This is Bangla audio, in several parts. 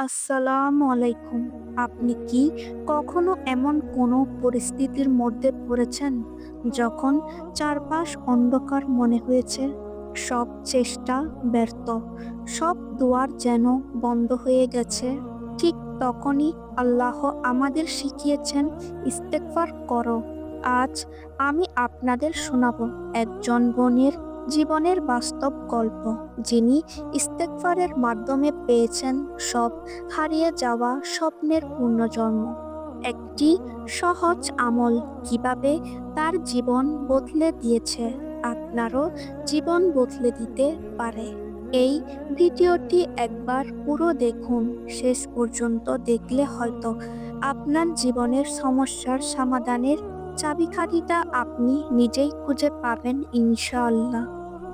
আসসালামু আলাইকুম। আপনি কি কখনো এমন কোনো পরিস্থিতির মধ্যে পড়েছেন যখন চারপাশ অন্ধকার মনে হয়েছে? সব চেষ্টা ব্যর্থ। সব দুয়ার যেন বন্ধ হয়ে গেছে। ঠিক তখনই আল্লাহ আমাদের শিখিয়েছেন ইস্তেকফার করো। আজ আমি আপনাদের শোনাব। একজন বোনের জীবনের বাস্তব গল্প যিনি ইস্তেকফারের মাধ্যমে পেয়েছেন সব হারিয়ে যাওয়া স্বপ্নের পুনর্জন্ম। একটি সহজ আমল কীভাবে তার জীবন বদলে দিয়েছে আপনারও জীবন বদলে দিতে পারে। এই ভিডিওটি একবার পুরো দেখুন, শেষ পর্যন্ত দেখলে হয়তো আপনার জীবনের সমস্যার সমাধানের চাবিকাঠিটা আপনি নিজেই খুঁজে পাবেন, ইনশাআল্লাহ।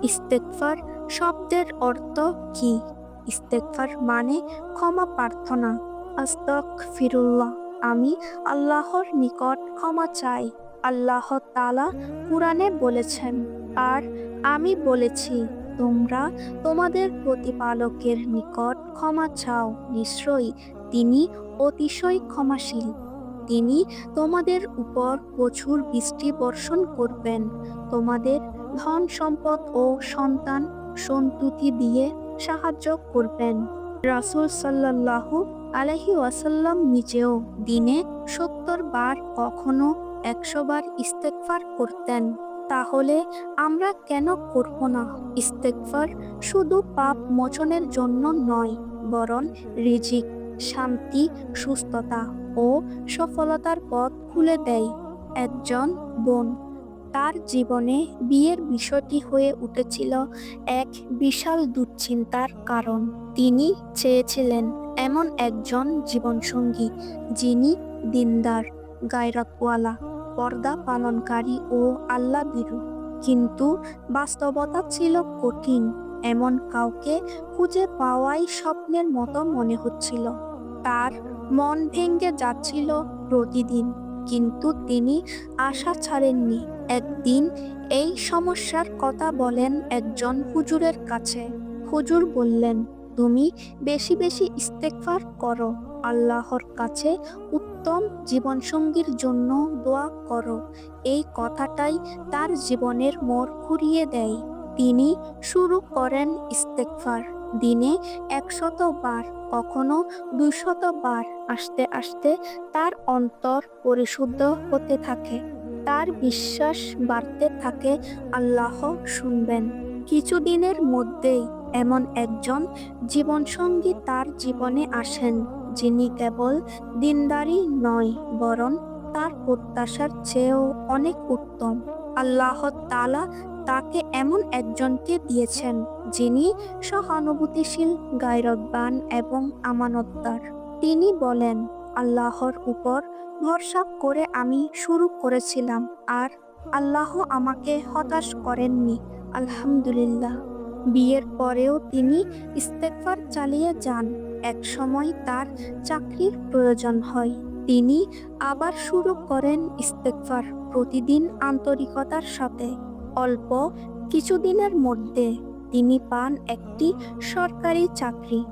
ইস্তেকফার শব্দের অর্থ কি? ইস্তেকফার মানে ক্ষমা প্রার্থনা। আস্তক ফিরুল্লাহ আমি আল্লাহর নিকট ক্ষমা চাই। আল্লাহ তালা কোরআনে বলেছেন, আর আমি বলেছি, তোমরা তোমাদের প্রতিপালকের নিকট ক্ষমা চাও। নিশ্চয়ই তিনি অতিশয় ক্ষমাশীল। তিনি তোমাদের উপর প্রচুর বৃষ্টি বর্ষণ করবেন। তোমাদের ধন সম্পদ ও সন্তান সন্তুতি দিয়ে সাহায্য করবেন। রাসুল সাল্লাল্লাহু আলহি ওয়াসাল্লাম নিজেও দিনে সত্তর বার কখনো একশো বার ইস্তেকফার করতেন। তাহলে আমরা কেন করব না? ইস্তেকফার শুধু পাপ মোচনের জন্য নয়, বরং রিজিক। শান্তি, সুস্থতা ও সফলতার পথ খুলে দেয় একজন বোন। তার জীবনে বিয়ের বিষয়টি হয়ে উঠেছিল এক বিশাল দুশ্চিন্তার কারণ। তিনি চেয়েছিলেন এমন একজন জীবনসঙ্গী যিনি দিনদার, গায়রাতওয়ালা, পর্দা পালনকারী ও আল্লাহ বিরু কিন্তু বাস্তবতা ছিল কঠিন। এমন কাউকে খুঁজে পাওয়াই স্বপ্নের মতো মনে হচ্ছিল। তার মন ভেঙে যাচ্ছিল প্রতিদিন, কিন্তু তিনি আশা ছাড়েননি। একদিন এই সমস্যার কথা বলেন একজন হুজুরের কাছে। হুজুর বললেন, তুমি বেশি বেশি ইস্তেকফার করো, আল্লাহর কাছে উত্তম জীবনসঙ্গীর জন্য দোয়া করো। এই কথাটাই তার জীবনের মোড় ঘুরিয়ে দেয়। তিনি শুরু করেন ইস্তেকফার দিনে একশত বার, কখনো দুইশত বার আসতে আসতে তার অন্তর পরিশুদ্ধ হতে থাকে। তার বিশ্বাস বাড়তে থাকে, আল্লাহ শুনবেন। কিছুদিনের মধ্যেই এমন একজন জীবনসঙ্গী তার জীবনে আসেন, যিনি কেবল দিনদারি নয়, বরং তার প্রত্যাশার চেয়েও অনেক উত্তম। আল্লাহ তালা তাকে এমন একজনকে দিয়েছেন, যিনি সহানুভূতিশীল গায়রবান এবং আমানতদার। তিনি বলেন, আল্লাহর উপর ভরসা করে আমি শুরু করেছিলাম, আর আল্লাহ আমাকে হতাশ করেননি। আলহামদুলিল্লাহ। বিয়ের পরেও তিনি ইস্তেকফার চালিয়ে যান। এক সময় তার চাকরির প্রয়োজন হয়। তিনি আবার শুরু করেন ইস্তেকফার প্রতিদিন আন্তরিকতার সাথে। অল্প কিছুদিনের মধ্যে তিনি পান একটি সরকারি চাকরি,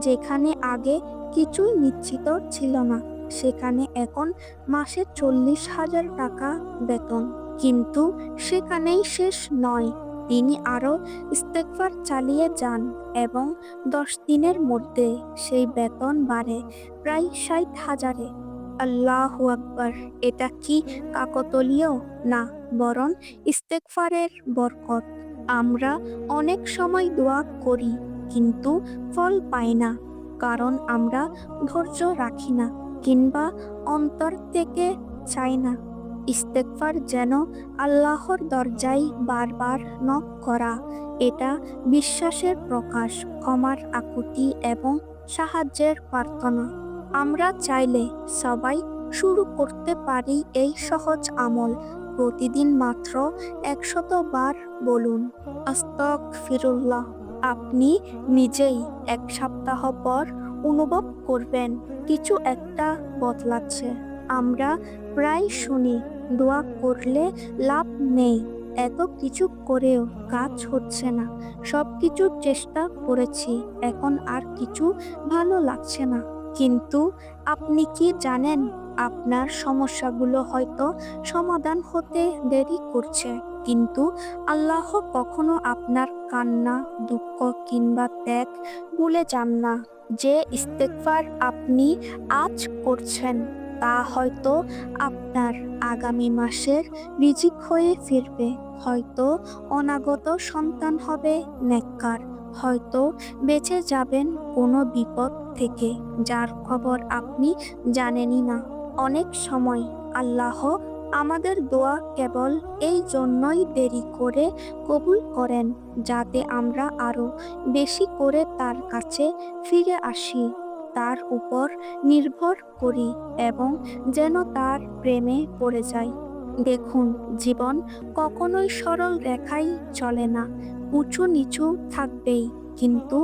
যেখানে আগে কিছুই নিশ্চিত ছিল না। সেখানে এখন মাসে চল্লিশ হাজার টাকা বেতন। কিন্তু সেখানেই শেষ নয়। তিনি আরও ইস্তেকফার চালিয়ে যান এবং দশ দিনের মধ্যে সেই বেতন বাড়ে প্রায় ষাট হাজারে। আল্লাহ আকবার। এটা কি কাকতলীয়? না, বরং ইস্তেকফারের বরকত। আমরা অনেক সময় দোয়া করি, কিন্তু ফল পাই না, কারণ আমরা ধৈর্য রাখি না, কিংবা অন্তর থেকে চাই না। ইস্তেকফার যেন আল্লাহর দরজায় বারবার নক করা, এটা বিশ্বাসের প্রকাশ, ক্ষমার আকুতি এবং সাহায্যের প্রার্থনা। আমরা চাইলে সবাই শুরু করতে পারি এই সহজ আমল। প্রতিদিন মাত্র একশত বার বলুন আস্তক ফিরুল্লাহ আপনি নিজেই এক সপ্তাহ পর অনুভব করবেন কিছু একটা বদলাচ্ছে। আমরা প্রায় শুনি, দোয়া করলে লাভ নেই, এত কিছু করেও কাজ হচ্ছে না সব কিছু চেষ্টা করেছি, এখন আর কিছু ভালো লাগছে না। কিন্তু আপনি কি জানেন আপনার সমস্যাগুলো হয়তো সমাধান হতে দেরি করছে। কিন্তু আল্লাহ কখনো আপনার কান্না, দুঃখ কিংবা ত্যাগ ভুলে যান না। যে ইস্তেকফার আপনি আজ করছেন, তা হয়তো আপনার আগামী মাসের রিজিক হয়ে ফিরবে। হয়তো অনাগত সন্তান হবে নেককার। হয়তো বেঁচে যাবেন কোনো বিপদ থেকে, যার খবর আপনি জানেনই না। অনেক সময় আল্লাহ আমাদের দোয়া কেবল এই জন্যই দেরি করে কবুল করেন, যাতে আমরা আরও বেশি করে তার কাছে ফিরে আসি। তার উপর নির্ভর করি এবং যেন তার প্রেমে পড়ে যাই। দেখুন, জীবন কখনোই সরল রেখাই চলে না। উঁচু নিচু থাকবেই। কিন্তু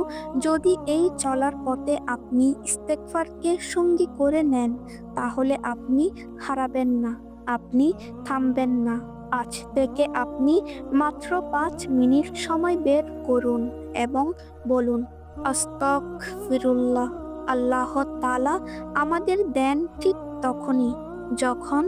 যদি এই চলার পথে আপনি ইস্তেকফারকে সঙ্গী করে নেন, তাহলে আপনি হারাবেন না, আপনি থামবেন না। আজ থেকে আপনি মাত্র পাঁচ মিনিট সময় বের করুন এবং বলুন আস্তক ফিরুল্লাহ আল্লাহ তালা আমাদের দেন ঠিক তখনই, যখন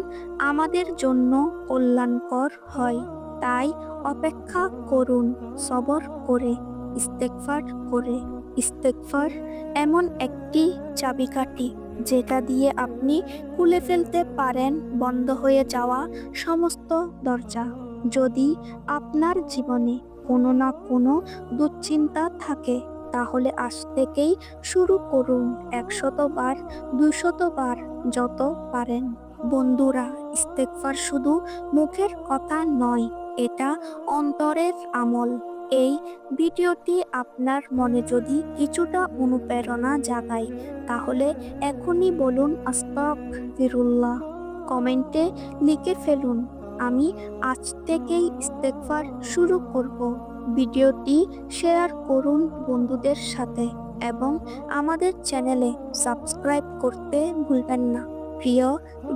আমাদের জন্য কল্যাণকর হয়। তাই অপেক্ষা করুন, সবর করে ইস্তেকফার করে। ইস্তেকফার এমন একটি চাবিকাঠি যেটা দিয়ে আপনি খুলে ফেলতে পারেন বন্ধ হয়ে যাওয়া সমস্ত দরজা। যদি আপনার জীবনে কোনো না কোনো দুশ্চিন্তা থাকে, তাহলে আজ থেকেই শুরু করুন একশতবার দুশতবার যত পারেন। বন্ধুরা ইস্তেকফার শুধু মুখের কথা নয় এটা অন্তরের আমল। এই ভিডিওটি আপনার মনে যদি কিছুটা অনুপ্রেরণা জাগায়, তাহলে এখনই বলুন আস্তক ফিরুল্লাহ কমেন্টে লিখে ফেলুন, আমি আজ থেকেই ইস্তেকফার শুরু করব। ভিডিওটি শেয়ার করুন বন্ধুদের সাথে এবং আমাদের চ্যানেলে সাবস্ক্রাইব করতে ভুলবেন না। প্রিয়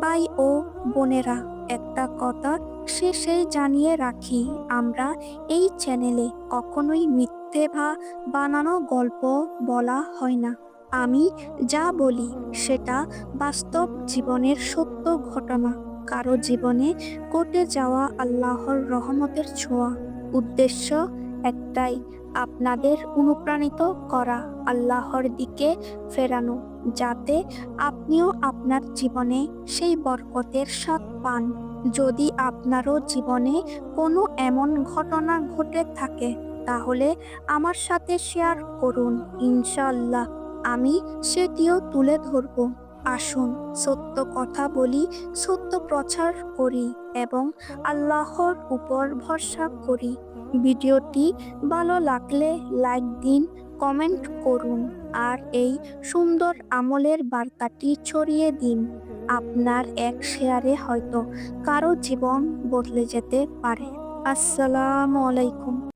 ভাই ও বোনেরা, একটা কথা শেষে জানিয়ে রাখি, আমরা এই চ্যানেলে কখনোই মিথ্যে বা বানানো গল্প বলা হয় না। আমি যা বলি সেটা বাস্তব জীবনের সত্য ঘটনা। কারও জীবনে ঘটে যাওয়া আল্লাহর রহমতের ছোঁয়া। উদ্দেশ্য একটাই আপনাদের অনুপ্রাণিত করা আল্লাহর দিকে ফেরানো, যাতে আপনিও আপনার জীবনে সেই বরকতের স্বাদ পান। যদি আপনারও জীবনে কোনো এমন ঘটনা ঘটে থাকে, তাহলে আমার সাথে শেয়ার করুন ইনশাল্লাহ আমি সেটিও তুলে ধরব। আসুন, সত্য কথা বলি, সত্য প্রচার করি এবং আল্লাহর উপর ভরসা করি। ভিডিওটি ভালো লাগলে লাইক দিন, কমেন্ট করুন, আর এই সুন্দর আমলের বার্তাটি ছড়িয়ে দিন। আপনার এক শেয়ারে হয়তো কারও জীবন বদলে যেতে পারে। আসসালামু আলাইকুম।